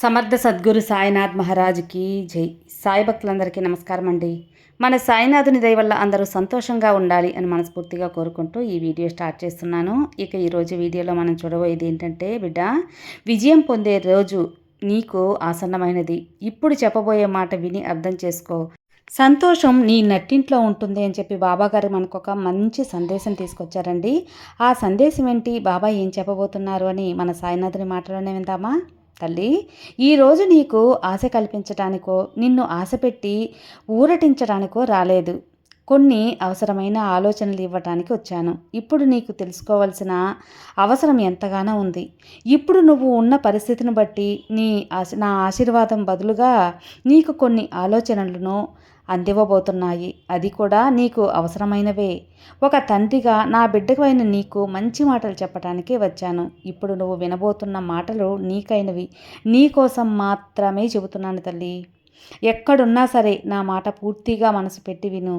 సమర్థ సద్గురు సాయినాథ్ మహారాజుకి జై. సాయి భక్తులందరికీ నమస్కారం అండి. మన సాయినాథుని దయ వల్ల అందరూ సంతోషంగా ఉండాలి అని మనస్ఫూర్తిగా కోరుకుంటూ ఈ వీడియో స్టార్ట్ చేస్తున్నాను. ఇక ఈరోజు వీడియోలో మనం చూడబోయేది ఏంటంటే బిడ్డ విజయం పొందే రోజు నీకు ఆసన్నమైనది. ఇప్పుడు చెప్పబోయే మాట విని అర్థం చేసుకో. సంతోషం నీ నట్టింట్లో ఉంటుంది అని చెప్పి బాబాగారు మనకు ఒక మంచి సందేశం తీసుకొచ్చారండి. ఆ సందేశం ఏంటి? బాబా ఏం చెప్పబోతున్నారు అని మన సాయినాథుని మాటలోనే విందామా? తల్లి ఈరోజు నీకు ఆశ కల్పించటానికో నిన్ను ఆశ పెట్టి ఊరటించడానికో రాలేదు. కొన్ని అవసరమైన ఆలోచనలు ఇవ్వటానికి వచ్చాను. ఇప్పుడు నీకు తెలుసుకోవాల్సిన అవసరం ఎంతగానో ఉంది. ఇప్పుడు నువ్వు ఉన్న పరిస్థితిని బట్టి నీ నా ఆశీర్వాదం బదులుగా నీకు కొన్ని ఆలోచనలను అందివ్వబోతున్నాయి. అది కూడా నీకు అవసరమైనవే. ఒక తండ్రిగా నా బిడ్డకైన నీకు మంచి మాటలు చెప్పటానికే వచ్చాను. ఇప్పుడు నువ్వు వినబోతున్న మాటలు నీకైనవి. నీ కోసం మాత్రమే చెబుతున్నాను తల్లి. ఎక్కడున్నా సరే నా మాట పూర్తిగా మనసు పెట్టి విను.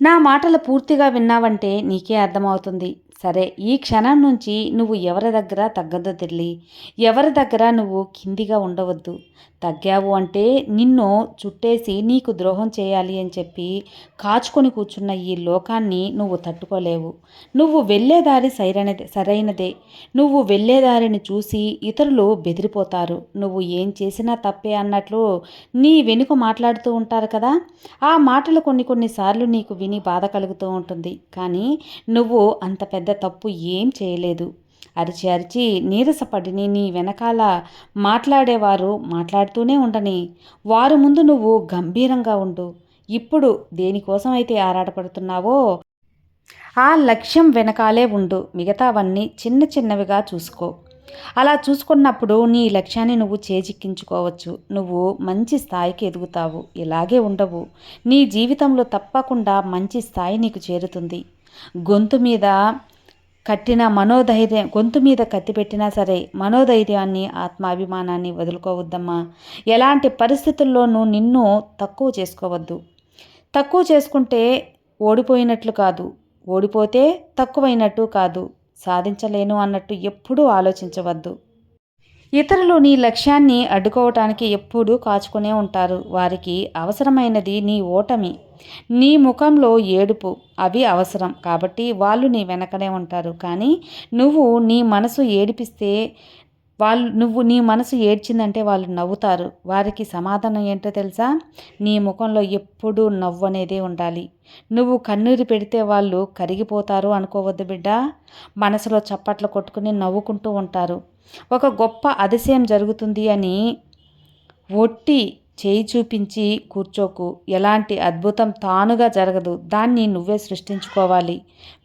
నా మాటలు పూర్తిగా విన్నావంటే నీకే అర్థమవుతుంది. సరే ఈ క్షణం నుంచి నువ్వు ఎవరి దగ్గర తగ్గదు తెల్లి ఎవరి దగ్గర నువ్వు కిందిగా ఉండవద్దు. తగ్గావు అంటే నిన్ను చుట్టేసి నీకు ద్రోహం చేయాలి అని చెప్పి కాచుకొని కూర్చున్న ఈ లోకాన్ని నువ్వు తట్టుకోలేవు. నువ్వు వెళ్ళేదారి సరైనదే సరైనదే. నువ్వు వెళ్ళేదారిని చూసి ఇతరులు బెదిరిపోతారు. నువ్వు ఏం చేసినా తప్పే అన్నట్లు నీ వెనుక మాట్లాడుతూ ఉంటారు కదా? ఆ మాటలు కొన్ని కొన్నిసార్లు నీకు విని బాధ కలుగుతూ ఉంటుంది. కానీ నువ్వు అంత పెద్ద తప్పు ఏం చేయలేదు. అరిచి అరిచి నీరసపడిని నీ వెనకాల మాట్లాడేవారు మాట్లాడుతూనే ఉండని. వారు ముందు నువ్వు గంభీరంగా ఉండు. ఇప్పుడు దేనికోసం అయితే ఆరాటపడుతున్నావో ఆ లక్ష్యం వెనకాలే ఉండు. మిగతావన్నీ చిన్న చిన్నవిగా చూసుకో. అలా చూసుకున్నప్పుడు నీ లక్ష్యాన్ని నువ్వు చేజిక్కించుకోవచ్చు. నువ్వు మంచి స్థాయికి ఎదుగుతావు. ఇలాగే ఉండవు. నీ జీవితంలో తప్పకుండా మంచి స్థాయి నీకు చేరుతుంది. గొంతు మీద కట్టిన మనోధైర్యం గొంతు మీద కత్తిపెట్టినా సరే మనోధైర్యాన్ని ఆత్మాభిమానాన్ని వదులుకోవద్దమ్మా. ఎలాంటి పరిస్థితుల్లోనూ నిన్ను తక్కువ చేసుకోవద్దు. తక్కువ చేసుకుంటే ఓడిపోయినట్లు కాదు. ఓడిపోతే తక్కువైనట్టు కాదు. సాధించలేను అన్నట్టు ఎప్పుడూ ఆలోచించవద్దు. ఇతరులు నీ లక్ష్యాన్ని అడ్డుకోవటానికి ఎప్పుడూ కాచుకునే ఉంటారు. వారికి అవసరమైనది నీ ఓటమి. నీ ముఖంలో ఏడుపు అవి అవసరం. కాబట్టి వాళ్ళు నీ వెనకనే ఉంటారు. కానీ నువ్వు నీ మనసు ఏడిపిస్తే వాళ్ళు నువ్వు నీ మనసు ఏడ్చిందంటే వాళ్ళు నవ్వుతారు. వారికి సమాధానం ఏంటో తెలుసా? నీ ముఖంలో ఎప్పుడూ నవ్వు అనేదే ఉండాలి. నువ్వు కన్నీరు పెడితే వాళ్ళు కరిగిపోతారు అనుకోవద్దు బిడ్డ. మనసులో చప్పట్లు కొట్టుకుని నవ్వుకుంటూ ఉంటారు. ఒక గొప్ప అతిశయం జరుగుతుంది అని ఒట్టి చేయి చూపించి కూర్చోకు. ఎలాంటి అద్భుతం తానుగా జరగదు. దాన్ని నువ్వే సృష్టించుకోవాలి.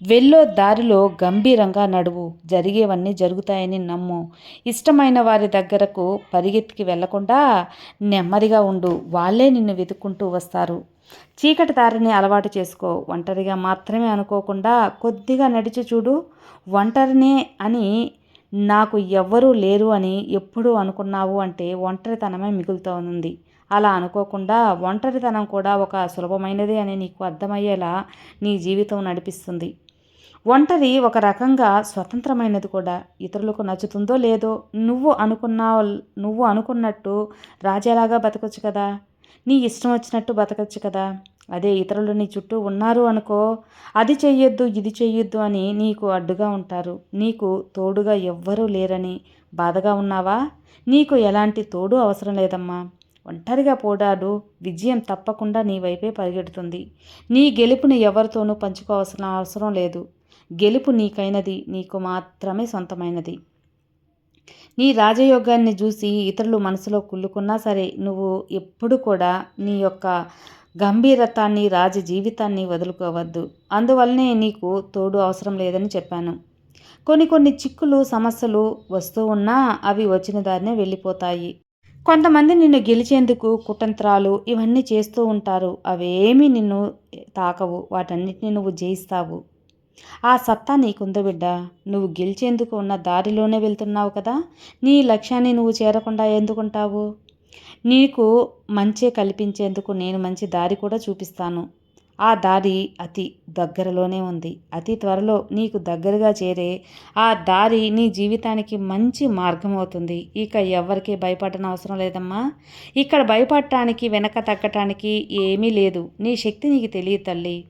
వెళ్ళో దారిలో గంభీరంగా నడువు. జరిగేవన్నీ జరుగుతాయని నమ్ము. ఇష్టమైన వారి దగ్గరకు పరిగెత్తికి వెళ్ళకుండా నెమ్మదిగా ఉండు. వాళ్ళే నిన్ను వెతుక్కుంటూ వస్తారు. చీకటి దారిని అలవాటు చేసుకో. ఒంటరిగా మాత్రమే అనుకోకుండా కొద్దిగా నడిచి చూడు. ఒంటరినే అని నాకు ఎవ్వరూ లేరు అని ఎప్పుడూ అనుకున్నావు అంటే ఒంటరితనమే మిగులుతోంది. అలా అనుకోకుండా ఒంటరితనం కూడా ఒక సులభమైనది అని నీకు అర్థమయ్యేలా నీ జీవితం నడిపిస్తుంది. ఒంటరి ఒక రకంగా స్వతంత్రమైనది కూడా. ఇతరులకు నచ్చుతుందో లేదో నువ్వు అనుకున్నా నువ్వు అనుకున్నట్టు రాజేలాగా బతకొచ్చు కదా. నీ ఇష్టం వచ్చినట్టు బతకచ్చు కదా. అదే ఇతరులు నీ చుట్టూ ఉన్నారు అనుకో అది చెయ్యొద్దు ఇది చెయ్యొద్దు అని నీకు అడ్డుగా ఉంటారు. నీకు తోడుగా ఎవ్వరూ లేరని బాధగా ఉన్నావా? నీకు ఎలాంటి తోడు అవసరం లేదమ్మా. ఒంటరిగా పోడాడు విజయం తప్పకుండా నీ వైపే పరిగెడుతుంది. నీ గెలుపుని ఎవరితోనూ పంచుకోవాల్సిన అవసరం లేదు. గెలుపు నీకైనది నీకు మాత్రమే సొంతమైనది. నీ రాజయోగాన్ని చూసి ఇతరులు మనసులో కుళ్ళుకున్నా సరే నువ్వు ఎప్పుడు కూడా నీ యొక్క గంభీరతాన్ని రాజ జీవితాన్ని వదులుకోవద్దు. అందువల్లనే నీకు తోడు అవసరం లేదని చెప్పాను. కొన్ని కొన్ని చిక్కులు సమస్యలు వస్తూ ఉన్నా అవి వచ్చిన దారినే వెళ్ళిపోతాయి. కొంతమంది నిన్ను గెలిచేందుకు కుటంత్రాలు ఇవన్నీ చేస్తూ ఉంటారు. అవేమీ నిన్ను తాకవు. వాటన్నిటిని నువ్వు జయిస్తావు. ఆ సత్తా నీకుందో బిడ్డ. నువ్వు గెలిచేందుకు ఉన్న దారిలోనే వెళ్తున్నావు కదా. నీ లక్ష్యాన్ని నువ్వు చేరకుండా ఎందుకుంటావు? నీకు మంచి కల్పించేందుకు నేను మంచి దారి కూడా చూపిస్తాను. ఆ దారి అతి దగ్గరలోనే ఉంది. అతి త్వరలో నీకు దగ్గరగా చేరే ఆ దారి నీ జీవితానికి మంచి మార్గం అవుతుంది. ఇక ఎవరికి భయపడన అవసరం లేదమ్మా. ఇక్కడ భయపడటానికి వెనక తగ్గటానికి ఏమీ లేదు. నీ శక్తి నీకు తెలియదు తల్లి.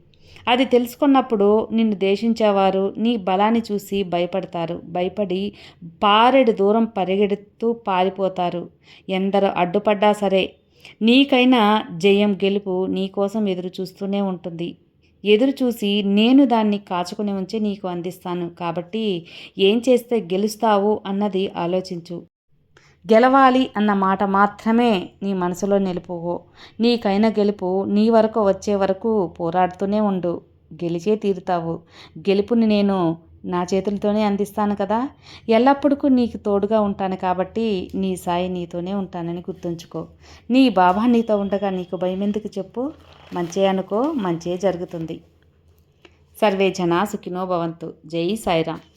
అది తెలుసుకున్నప్పుడు నిన్ను దేశించేవారు నీ బలాన్ని చూసి భయపడతారు. భయపడి పారెడు దూరం పరిగెడుతూ పారిపోతారు. ఎందరో అడ్డుపడ్డా సరే నీకైనా జయం గెలుపు నీకోసం ఎదురు చూస్తూనే ఉంటుంది. ఎదురు చూసి నేను దాన్ని కాచుకుని ఉంచి నీకు అందిస్తాను. కాబట్టి ఏం చేస్తే గెలుస్తావు అన్నది ఆలోచించు. గెలవాలి అన్న మాట మాత్రమే నీ మనసులో నిలుపుకో. నీకైన గెలుపు నీ వరకు వచ్చే వరకు పోరాడుతూనే ఉండు. గెలిచే తీరుతావు. గెలుపుని నేను నా చేతులతోనే అందిస్తాను కదా. ఎల్లప్పుడూ నీకు తోడుగా ఉంటాను కాబట్టి నీ సాయి నీతోనే ఉంటానని గుర్తుంచుకో. నీ బాబా నీతో ఉండగా నీకు భయం ఎందుకు చెప్పు? మంచే అనుకో మంచే జరుగుతుంది. సర్వే జనా సుఖినో భవంతు. జై సాయిరామ్.